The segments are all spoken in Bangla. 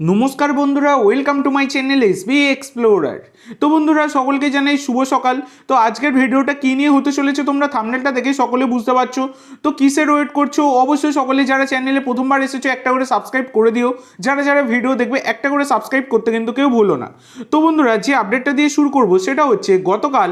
নমস্কার বন্ধুরা welcome to my channel S B explorer তো বন্ধুরা, সকলকে জানাই শুভ সকাল। তো আজকের ভিডিওটা কী নিয়ে হতে চলেছে তোমরা থামনেলটা দেখে সকলে বুঝতে পারছ। তো কিসের ওয়েট করছ? অবশ্যই সকলে যারা চ্যানেলে প্রথমবার এসেছ, একটা করে সাবস্ক্রাইব করে দিও। যারা যারা ভিডিও দেখবে, একটা করে সাবস্ক্রাইব করতে কিন্তু কেউ ভুলো না। তো বন্ধুরা, যে আপডেটটা দিয়ে শুরু করব, সেটা হচ্ছে গতকাল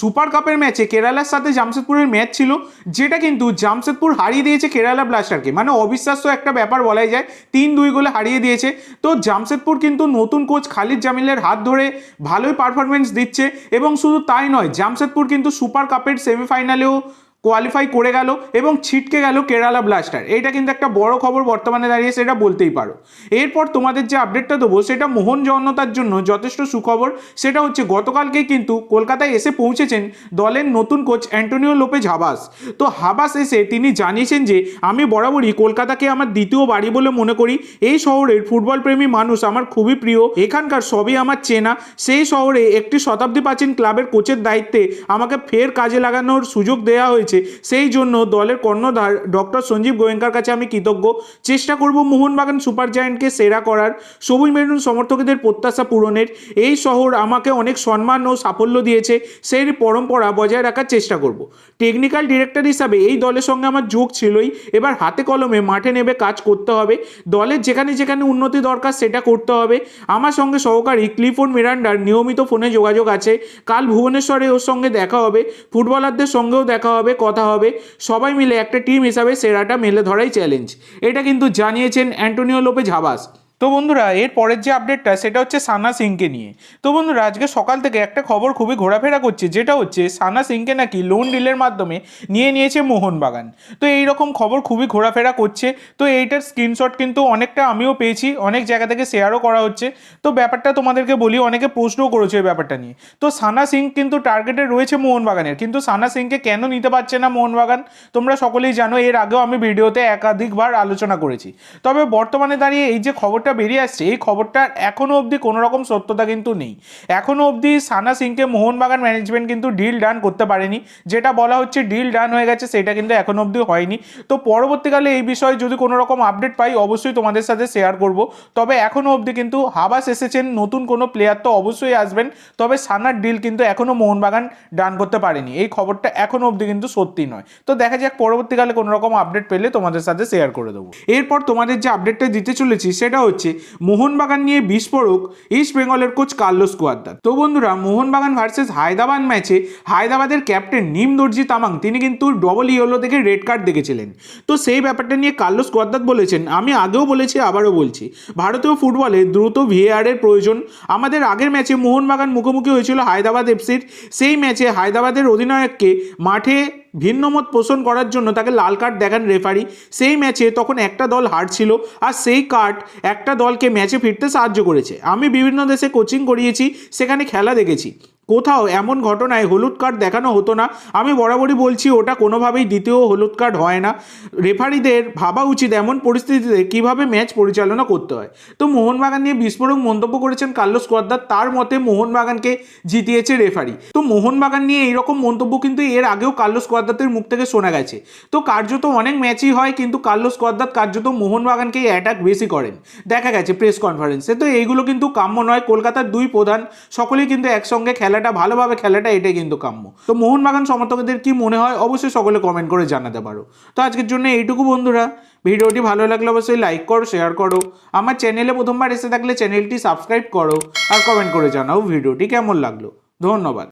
সুপার কাপের ম্যাচে কেরালার সাথে জামশেদপুরের ম্যাচ ছিল, যেটা কিন্তু জামশেদপুর হারিয়ে দিয়েছে কেরালা ব্লাস্টারকে মানে অবিশ্বাস্য একটা ব্যাপার বলাই যায়, তিন দুই গোলে হারিয়ে দিয়েছে। তো জামশেদপুর কিন্তু নতুন কোচ খালিদ জামিলের হাত ধরে ভালোই পারফরমেন্স দিচ্ছে এবং শুধু তাই নয়, জামশেদপুর কিন্তু সুপার কাপের সেমিফাইনালেও কোয়ালিফাই করে গেল এবং ছিটকে গেল কেরালা ব্লাস্টার এটা কিন্তু একটা বড় খবর বর্তমানে দাঁড়িয়ে, সেটা বলতেই পারো। এরপর তোমাদের যে আপডেটটা দেবো, সেটা মোহন জনতার জন্য যথেষ্ট সুখবর। সেটা হচ্ছে, গতকালকেই কিন্তু কলকাতায় এসে পৌঁছেছেন দলের নতুন কোচ অ্যান্টোনিও লোপেজ হাবাস তো হাবাস এসে তিনি জানিয়েছেন যে, আমি বরাবরই কলকাতাকে আমার দ্বিতীয় বাড়ি বলে মনে করি। এই শহরের ফুটবল প্রেমী মানুষ আমার খুবই প্রিয়। এখানকার সবই আমার চেনা। সেই শহরে একটি শতাব্দী প্রাচীন ক্লাবের কোচের দায়িত্বে আমাকে ফের কাজে লাগানোর সুযোগ দেওয়া হয়েছে। সেই জন্য দলের কর্ণধার ডক্টর সঞ্জীব গোয়েঙ্কার কাছে আমি কৃতজ্ঞ। চেষ্টা করব মোহনবাগান সুপার জায়ান্টকে সেরা করার। সবুজ মেরুন সমর্থকদের প্রত্যাশা পূরণের। এই শহর আমাকে অনেক সম্মান ও সাফল্য দিয়েছে। সেই পরম্পরা বজায় রাখার চেষ্টা করব। টেকনিক্যাল ডিরেক্টর হিসাবে এই দলের সঙ্গে আমার যোগ ছিলই। এবার হাতে কলমে মাঠে নেবে কাজ করতে হবে। দলের যেখানে যেখানে উন্নতি দরকার সেটা করতে হবে। আমার সঙ্গে সহকারী ক্লিফোর্ড মিরান্ডার নিয়মিত ফোনে যোগাযোগ আছে। কাল ভুবনেশ্বরে ওর সঙ্গে দেখা হবে। ফুটবলারদের সঙ্গেও দেখা হবে। কথা হবে। সবাই মিলে একটা টিম হিসাবে সেরাটা মেলে ধরাই চ্যালেঞ্জ এটা কিন্তু জানিয়েছেন অ্যান্টোনিও লোপে হাবাস তো বন্ধুরা, এর পরের যে আপডেটটা সেটা হচ্ছে সানা সিংকে নিয়ে। তো বন্ধুরা, আজকে সকাল থেকে একটা খবর খুবই ঘোরাফেরা করছে, যেটা হচ্ছে সানা সিংকে নাকি লোন ডিলের মাধ্যমে নিয়ে নিয়েছে মোহনবাগান। তো এই রকম খবর খুবই ঘোরাফেরা করছে, তো এইটার স্ক্রিনশট কিন্তু অনেকটা আমিও পেয়েছি, অনেক জায়গা থেকে শেয়ারও করা হচ্ছে। তো ব্যাপারটা তোমাদেরকে বলি, অনেকে প্রশ্নও করেছে এই ব্যাপারটা নিয়ে। তো সানা সিং কিন্তু টার্গেটে রয়েছে মোহনবাগানের, কিন্তু সানা সিংকে কেন নিতে পারছে না মোহনবাগান? তোমরা সকলেই জানো, এর আগেও আমি ভিডিওতে একাধিকবার আলোচনা করেছি। তবে বর্তমানে দাঁড়িয়ে এই যে খবরটা বেরিয়ে আসছে, এই খবরটার এখনও অবধি কোনো রকম সত্যতা কিন্তু নেই। এখনও অবধি সানা সিংকে মোহনবাগান ম্যানেজমেন্ট কিন্তু ডিল ডান করতে পারেনি। যেটা বলা হচ্ছে ডিল ডান হয়ে গেছে, সেটা কিন্তু এখনও অবধি হয়নি। তো পরবর্তীকালে এই বিষয়ে যদি কোনো রকম আপডেট পাই, অবশ্যই তোমাদের সাথে শেয়ার করব। তবে এখনও অবধি কিন্তু হাবাস এসেছেন, নতুন কোনো প্লেয়ার তো অবশ্যই আসবেন। তবে সানার ডিল কিন্তু এখনও মোহনবাগান ডান করতে পারেনি। এই খবরটা এখনও অবধি কিন্তু সত্যি নয়। তো দেখা যাক পরবর্তীকালে কোনো রকম আপডেট পেলে তোমাদের সাথে শেয়ার করে দেবো। এরপর তোমাদের যে আপডেটটা দিতে চলেছি, সেটা হচ্ছে মোহনবাগান নিয়ে বিস্ফোরক ইস্ট বেঙ্গলের কোচ কার্লোস কুয়াদ্দার তো বন্ধুরা, মোহনবাগান ভার্সেস হায়দ্রাবাদ ম্যাচে হায়দ্রাবাদের ক্যাপ্টেন নিম দর্জি তামাং, তিনি কিন্তু ডবল ইয়েলো থেকে রেড কার্ড দেখেছিলেন। তো সেই ব্যাপারটা নিয়ে কার্লোস কুয়াদ্দার বলেছেন, আমি আগেও বলেছি, আবারও বলছি। ভারতীয় ফুটবলে দ্রুত ভিএআরের প্রয়োজন। আমাদের আগের ম্যাচে মোহনবাগান মুখোমুখি হয়েছিল হায়দ্রাবাদ এফসির সেই ম্যাচে হায়দ্রাবাদের অধিনায়ককে মাঠে ভিন্নমত পোষণ করার জন্য তাকে লাল কার্ড দেখান রেফারি সেই ম্যাচে তখন একটা দল হারছিল আর সেই কার্ড একটা দলকে ম্যাচে ফিরতে সাহায্য করেছে। আমি বিভিন্ন দেশে কোচিং করিয়েছি, সেখানে খেলা দেখেছি। কোথাও এমন ঘটনায় হলুদ কার্ড দেখানো হতো না। আমি বরাবরই বলছি, ওটা কোনোভাবেই দ্বিতীয় হলুদ কার্ড হয় না। রেফারিদের ভাবা উচিত এমন পরিস্থিতিতে কীভাবে ম্যাচ পরিচালনা করতে হয়। তো মোহনবাগান নিয়ে বিস্ফোরক মন্তব্য করেছেন কার্লোস কোয়াদ্দার তার মতে মোহনবাগানকে জিতিয়েছে রেফারি। তো মোহনবাগান নিয়ে এইরকম মন্তব্য কিন্তু এর আগেও কার্লোস কোয়াদ্দাতের মুখ থেকে শোনা গেছে। তো কার্যত অনেক ম্যাচই হয়, কিন্তু কার্লোস কোয়াদ্দাত কার্যত মোহনবাগানকেই অ্যাটাক বেশি করেন। দেখা গেছে প্রেস কনফারেন্সে তো এইগুলো কিন্তু কাম্য নয়। কলকাতার দুই প্রধান সকলেই কিন্তু একসঙ্গে খেলাটা, ভালোভাবে খেলাটা এটাই কিন্তু কাম্য। তো মোহনবাগান সমর্থকদের কি মনে হয়? অবশ্যই সকলে কমেন্ট করে জানাতে পারো। তো আজকের জন্য এইটুকু বন্ধুরা। ভিডিওটি ভালো লাগলে অবশ্যই লাইক করো শেয়ার করো। আমার চ্যানেলে প্রথমবার এসে থাকলে চ্যানেলটি সাবস্ক্রাইব করো আর কমেন্ট করে জানাও ভিডিওটি কেমন লাগল। ধন্যবাদ।